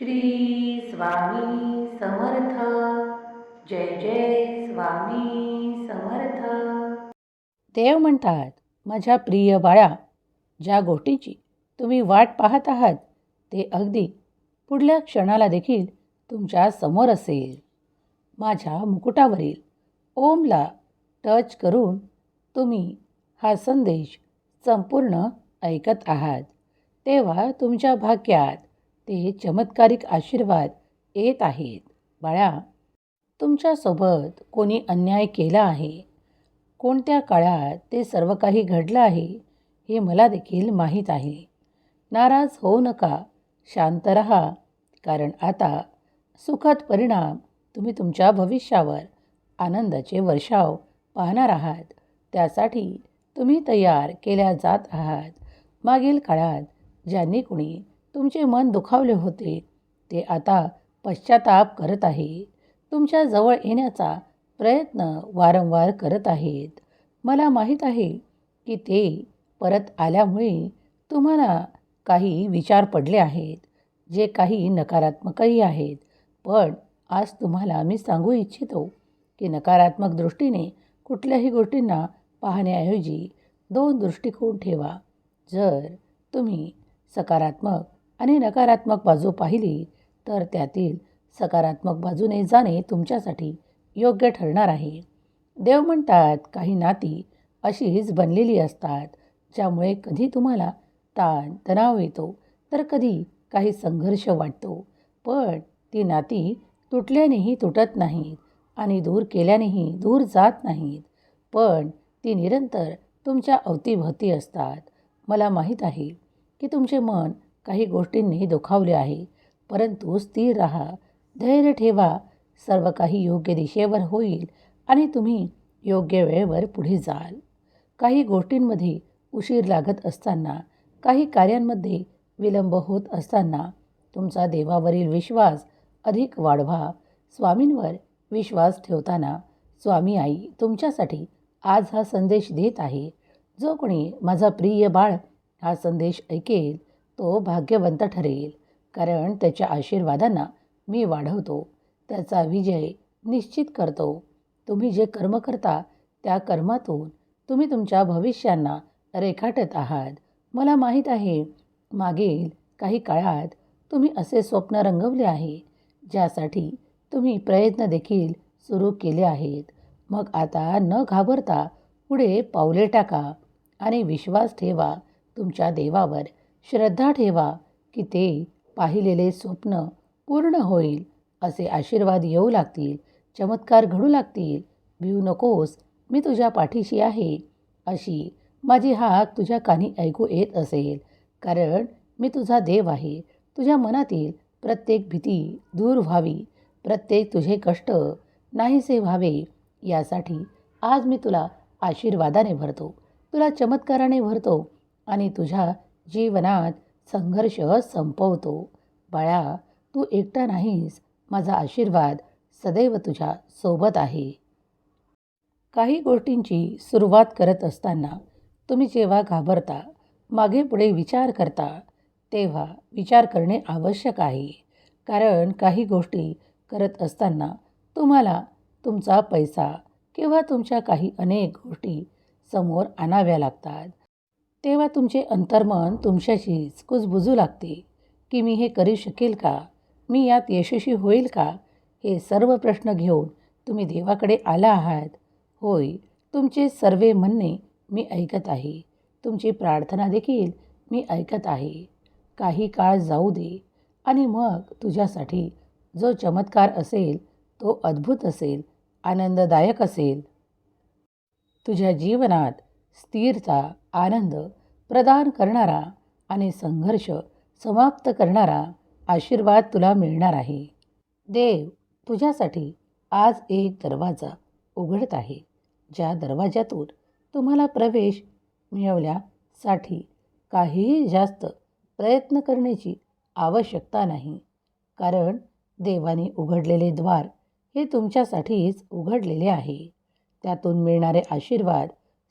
श्री स्वामी समर्थ. जय जय स्वामी समर्थ. देव म्हणतात माझ्या प्रिय बाळा ज्या गोष्टीची तुम्ही वाट पाहत आहात ते अगदी पुढल्या क्षणाला देखील तुमच्यासमोर असेल. माझ्या मुकुटावरील ओमला टच करून तुम्ही हा संदेश संपूर्ण ऐकत आहात. तेव्हा तुमच्या भाग्यात ते चमत्कारिक आशीर्वाद येत आहेत. बाळा तुमच्यासोबत कोणी अन्याय केला आहे? कोणत्या काळात ते सर्व काही घडलं आहे हे मला देखील माहीत आहे. नाराज होऊ नका शांत रहा. कारण आता सुखद परिणाम तुम्ही तुमच्या भविष्यावर आनंदाचे वर्षाव पाहणार आहात. त्यासाठी तुम्ही तयार केल्या जात आहात. मागील काळात ज्यांनी कुणी तुमचे मन दुखावले होते. ते आता पश्चाताप करत आहे. तुमच्या जवळ येण्याचा प्रयत्न वारंवार करत आहेत. मला माहीत आहे की ते परत आल्यामुळे तुम्हाला काही विचार पडले आहेत जे काही नकारात्मकही आहेत. पण आज तुम्हाला मी सांगू इच्छितो की नकारात्मक दृष्टीने कुठल्याही गोष्टींना पाहण्याऐवजी दोन दृष्टिकोन ठेवा. जर तुम्ही सकारात्मक आणि नकारात्मक बाजू पाहिली तर त्यातील सकारात्मक बाजूने जाणे तुमच्यासाठी योग्य ठरणार आहे. देव म्हणतात काही नाती अशीच बनलेली असतात ज्यामुळे कधी तुम्हाला ताण तणाव येतो तर कधी काही संघर्ष वाटतो. पण ती नाती तुटल्यानेही तुटत नाहीत आणि दूर केल्यानेही दूर जात नाहीत. पण ती निरंतर तुमच्या अवतीभवती असतात. मला माहीत आहे की तुमचे मन काही गोष्टींनी दुखावले आहे. परंतु स्थिर राहा. धैर्य ठेवा. सर्व काही योग्य दिशेवर होईल आणि तुम्ही योग्य वेळेवर पुढे जाल. काही गोष्टींमध्ये उशीर लागत असताना काही कार्यांमध्ये विलंब होत असताना तुमचा देवावरील विश्वास अधिक वाढवा. स्वामींवर विश्वास ठेवताना स्वामी आई तुमच्यासाठी आज हा संदेश देत आहे. जो कोणी माझा प्रिय बाळ हा संदेश ऐकेल तो भाग्यवंत ठरेल. कारण त्याच्या आशीर्वादांना मी वाढवतो. त्याचा विजय निश्चित करतो. तुम्ही जे कर्म करता त्या कर्मातून तुम्ही तुमच्या भविष्यांना रेखाटत आहात. मला माहीत आहे मागील काही काळात तुम्ही असे स्वप्न रंगवले आहे ज्यासाठी तुम्ही प्रयत्न देखील सुरू केले आहेत. मग आता न घाबरता पुढे पावले टाका आणि विश्वास ठेवा तुमच्या देवावर. श्रद्धा ठेवा की ते पाहिलेले स्वप्न पूर्ण होईल असे आशीर्वाद येऊ लागतील चमत्कार घडू लागतील. भिऊ नकोस मी तुझ्या पाठीशी आहे अशी माझी हाक तुझ्या कानी ऐकू येत असेल. कारण मी तुझा देव आहे. तुझ्या मनातील प्रत्येक भीती दूर व्हावी प्रत्येक तुझे कष्ट नाहीसे व्हावे यासाठी आज मी तुला आशीर्वादाने भरतो. तुला चमत्काराने भरतो आणि तुझ्या जीवनात संघर्ष संपवतो. बाळा तू एकटा नाहीस. माझा आशीर्वाद सदैव तुझ्या सोबत आहे. काही गोष्टींची सुरुवात करत असताना तुम्ही जेव्हा घाबरता मागे पुढे विचार करता तेव्हा विचार करणे आवश्यक आहे. कारण काही गोष्टी करत असताना तुम्हाला तुमचा पैसा किंवा तुमच्या काही अनेक गोष्टी समोर आणाव्या लागतात. तेव्हा तुमचे अंतर्मन तुमच्याशीच कुजबुजू लागते की मी हे करू शकेल का? मी यात यशस्वी होईल का? हे सर्व प्रश्न घेऊन तुम्ही देवाकडे आला आहात. होय तुमचे सर्वे म्हणणे मी ऐकत आहे. तुमची प्रार्थना देखील मी ऐकत आहे. काही काळ जाऊ दे आणि मग तुझ्यासाठी जो चमत्कार असेल तो अद्भुत असेल आनंददायक असेल. तुझ्या जीवनात स्थिरता आनंद प्रदान करणारा आणि संघर्ष समाप्त करणारा आशीर्वाद तुला मिळणार आहे. देव तुझ्यासाठी आज एक दरवाजा उघडत आहे ज्या दरवाज्यातून तुम्हाला प्रवेश मिळवण्यासाठी काहीही जास्त प्रयत्न करण्याची आवश्यकता नाही. कारण देवाने उघडलेले द्वार हे तुमच्यासाठीच उघडलेले आहे. त्यातून मिळणारे आशीर्वाद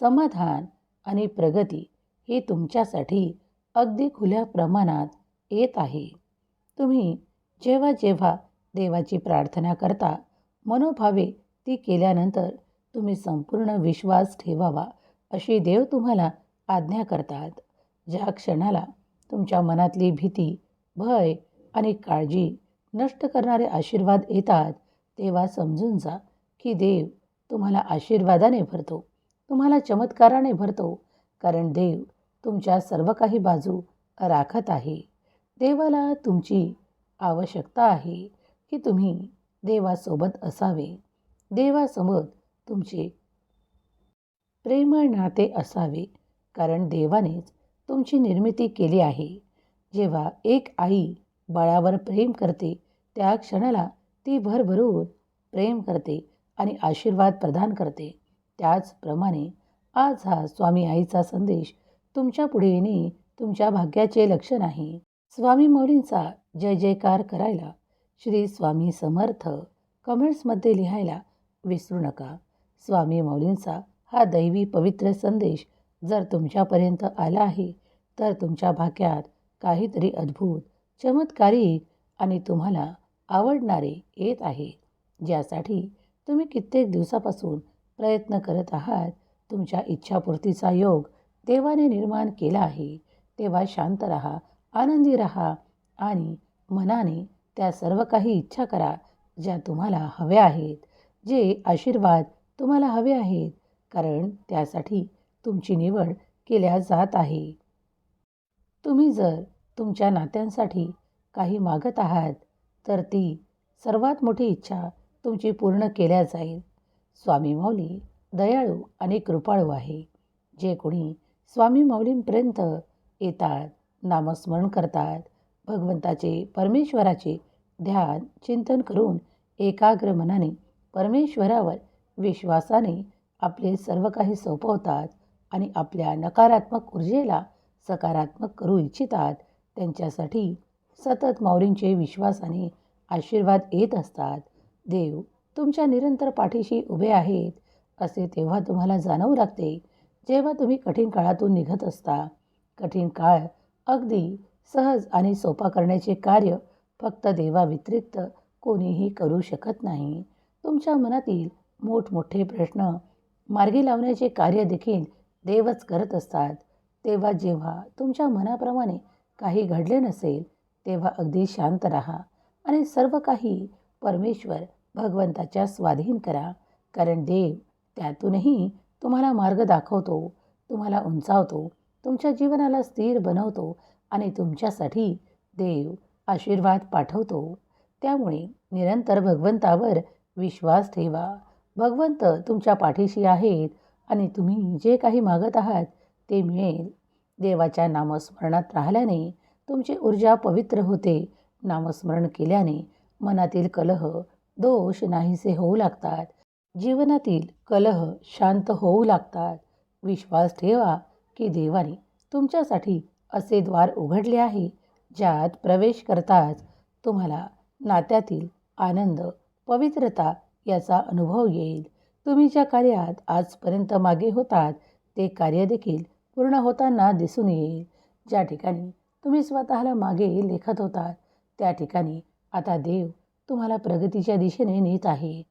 समाधान आणि प्रगती ही तुमच्यासाठी अगदी खुल्या प्रमाणात येत आहे. तुम्ही जेव्हा जेव्हा देवाची प्रार्थना करता मनोभावे ती केल्यानंतर तुम्ही संपूर्ण विश्वास ठेवावा अशी देव तुम्हाला आज्ञा करतात. ज्या क्षणाला तुमच्या मनातली भीती भय आणि काळजी नष्ट करणारे आशीर्वाद येतात तेव्हा समजून जा की देव तुम्हाला आशीर्वादाने भरतो. तुम्हाला चमत्काराने भरतो कारण देव तुमच्या सर्व काही बाजू राखत आहे. देवाला तुमची आवश्यकता आहे की तुम्ही देवासोबत असावे. देवासोबत तुमचे प्रेमळ नाते असावे कारण देवानेच तुमची निर्मिती केली आहे. जेव्हा एक आई बाळावर प्रेम करते त्या क्षणाला ती भरभरून प्रेम करते आणि आशीर्वाद प्रदान करते. त्याचप्रमाणे आज हा स्वामी आईचा संदेश तुमच्यापुढे येणे तुमच्या भाग्याचे लक्षण आहे स्वामी मौलींचा जय जयकार करायला श्री स्वामी समर्थ कमेंट्समध्ये लिहायला विसरू नका. स्वामी मौलींचा हा दैवी पवित्र संदेश जर तुमच्यापर्यंत आला आहे तर तुमच्या भाग्यात काहीतरी अद्भुत चमत्कारिक आणि तुम्हाला आवडणारे येत आहे. ज्यासाठी तुम्ही कित्येक दिवसापासून प्रयत्न करत आहात. तुमच्या इच्छापूर्तीचा योग देवाने निर्माण केला आहे. तेव्हा शांत राहा आनंदी राहा आणि मनाने त्या सर्व काही इच्छा करा ज्या तुम्हाला हव्या आहेत जे आशीर्वाद तुम्हाला हवे आहेत कारण त्यासाठी तुमची निवड केल्या जात आहे. तुम्ही जर तुमच्या नात्यांसाठी काही मागत आहात तर ती सर्वात मोठी इच्छा तुमची पूर्ण केल्या जाईल. स्वामी माऊली दयाळू आणि कृपाळू आहे. जे कोणी स्वामी माऊलींपर्यंत येतात नामस्मरण करतात भगवंताचे परमेश्वराचे ध्यान चिंतन करून एकाग्र मनाने परमेश्वरावर विश्वासाने आपले सर्व काही सोपवतात आणि आपल्या नकारात्मक ऊर्जेला सकारात्मक करू इच्छितात. त्यांच्यासाठी सतत माऊलींचे विश्वासाने आशीर्वाद येत असतात. देव तुमच्या निरंतर पाठीशी उभे आहेत असे तेव्हा तुम्हाला जाणवू लागते जेव्हा तुम्ही कठीण काळातून निघत असता. कठीण काळ अगदी सहज आणि सोपा करण्याचे कार्य फक्त देवाव्यतिरिक्त कोणीही करू शकत नाही. तुमच्या मनातील मोठमोठे प्रश्न मार्गी लावण्याचे कार्य देखील देवच करत असतात. तेव्हा जेव्हा तुमच्या मनाप्रमाणे काही घडले नसेल तेव्हा अगदी शांत राहा आणि सर्व काही परमेश्वर भगवंताच्या स्वाधीन करा. कारण देव त्यातूनही तुम्हाला मार्ग दाखवतो तुम्हाला उंचावतो तुमच्या जीवनाला स्थिर बनवतो आणि तुमच्यासाठी देव आशीर्वाद पाठवतो. त्यामुळे निरंतर भगवंतावर विश्वास ठेवा. भगवंत तुमच्या पाठीशी आहेत आणि तुम्ही जे काही मागत आहात ते मिळेल. देवाच्या नामस्मरणात राहिल्याने तुमची ऊर्जा पवित्र होते. नामस्मरण केल्याने मनातील कलह दोष नाहीसे होऊ लागतात. जीवनातील कलह शांत होऊ लागतात. विश्वास ठेवा की देवाने तुमच्यासाठी असे द्वार उघडले आहे ज्यात प्रवेश करताच तुम्हाला नात्यातील आनंद पवित्रता याचा अनुभव येईल. तुम्ही ज्या कार्यात आजपर्यंत मागे होतात ते कार्य देखील पूर्ण होताना दिसून येईल. ज्या ठिकाणी तुम्ही स्वतःला मागे लेखत होतात त्या ठिकाणी आता देव तुम्हाला प्रगतीच्या दिशेने नेत आहे.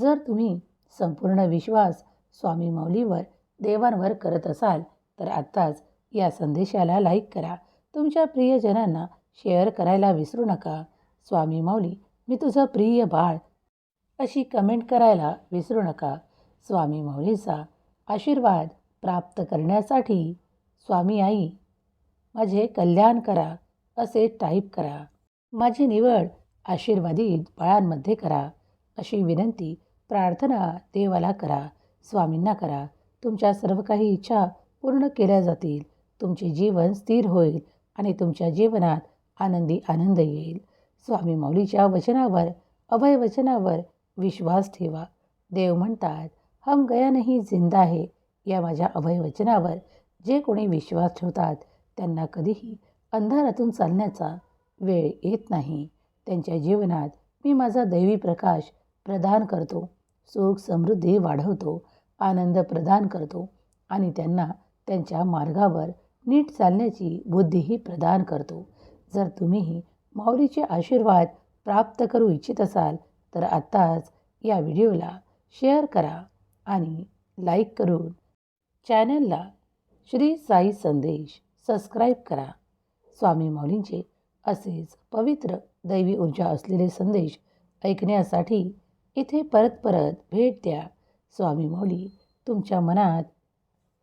जर तुम्ही संपूर्ण विश्वास स्वामी माऊलीवर देवांवर करत असाल तर आत्ताच या संदेशाला लाईक करा. तुमच्या प्रियजनांना शेअर करायला विसरू नका. स्वामी माऊली मी तुझं प्रिय बाळ अशी कमेंट करायला विसरू नका. स्वामी माऊलीचा आशीर्वाद प्राप्त करण्यासाठी स्वामी आई माझे कल्याण करा असे टाईप करा. माझी निवड आशीर्वादित बाळांमध्ये करा. अशी विनंती प्रार्थना देवाला करा. स्वामींना करा. तुमच्या सर्व काही इच्छा पूर्ण केल्या जातील. तुमचे जीवन स्थिर होईल आणि तुमच्या जीवनात आनंदी आनंद येईल. स्वामी माऊलीच्या वचनावर अभय वचनावर विश्वास ठेवा. देव म्हणतात हम गया नाही जिंदा आहे या माझ्या अभय वचनावर जे कोणी विश्वास ठेवतात त्यांना कधीही अंधारातून चालण्याचा वेळ येत नाही. त्यांच्या जीवनात मी माझा दैवी प्रकाश प्रदान करतो सुख समृद्धी वाढवतो आनंद प्रदान करतो आणि त्यांना त्यांच्या मार्गावर नीट चालण्याची बुद्धीही प्रदान करतो. जर तुम्हीही माऊलीचे आशीर्वाद प्राप्त करू इच्छित असाल तर आत्ताच या व्हिडिओला शेअर करा आणि लाईक करून चॅनलला श्री साई संदेश सबस्क्राईब करा. स्वामी माऊलींचे असेच पवित्र दैवी ऊर्जा असलेले संदेश ऐकण्यासाठी इथे परत परत भेट द्या. स्वामी मौली तुमच्या मनात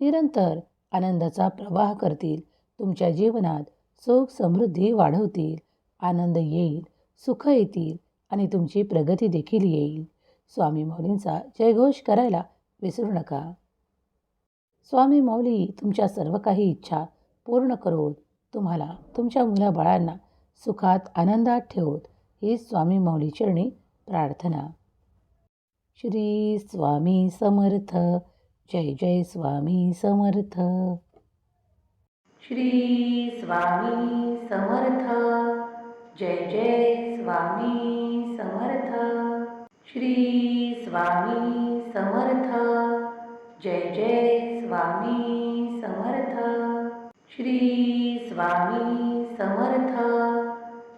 निरंतर आनंदाचा प्रवाह करतील. तुमच्या जीवनात सुख समृद्धी वाढवतील. आनंद येईल सुख येतील आणि तुमची प्रगती देखील येईल. स्वामी मौलींचा जयघोष करायला विसरू नका. स्वामी मौली तुमच्या सर्व काही इच्छा पूर्ण करून तुम्हाला तुमच्या मुलाबाळांना सुखात आनंदात ठेवत ही स्वामी मौलीचरणी चरणी प्रार्थना. श्री स्वामी समर्थ जय जय स्वामी समर्थ. श्री स्वामी समर्थ जय जय स्वामी समर्थ. श्री स्वामी समर्थ जय जय स्वामी समर्थ. श्री स्वामी समर्थ.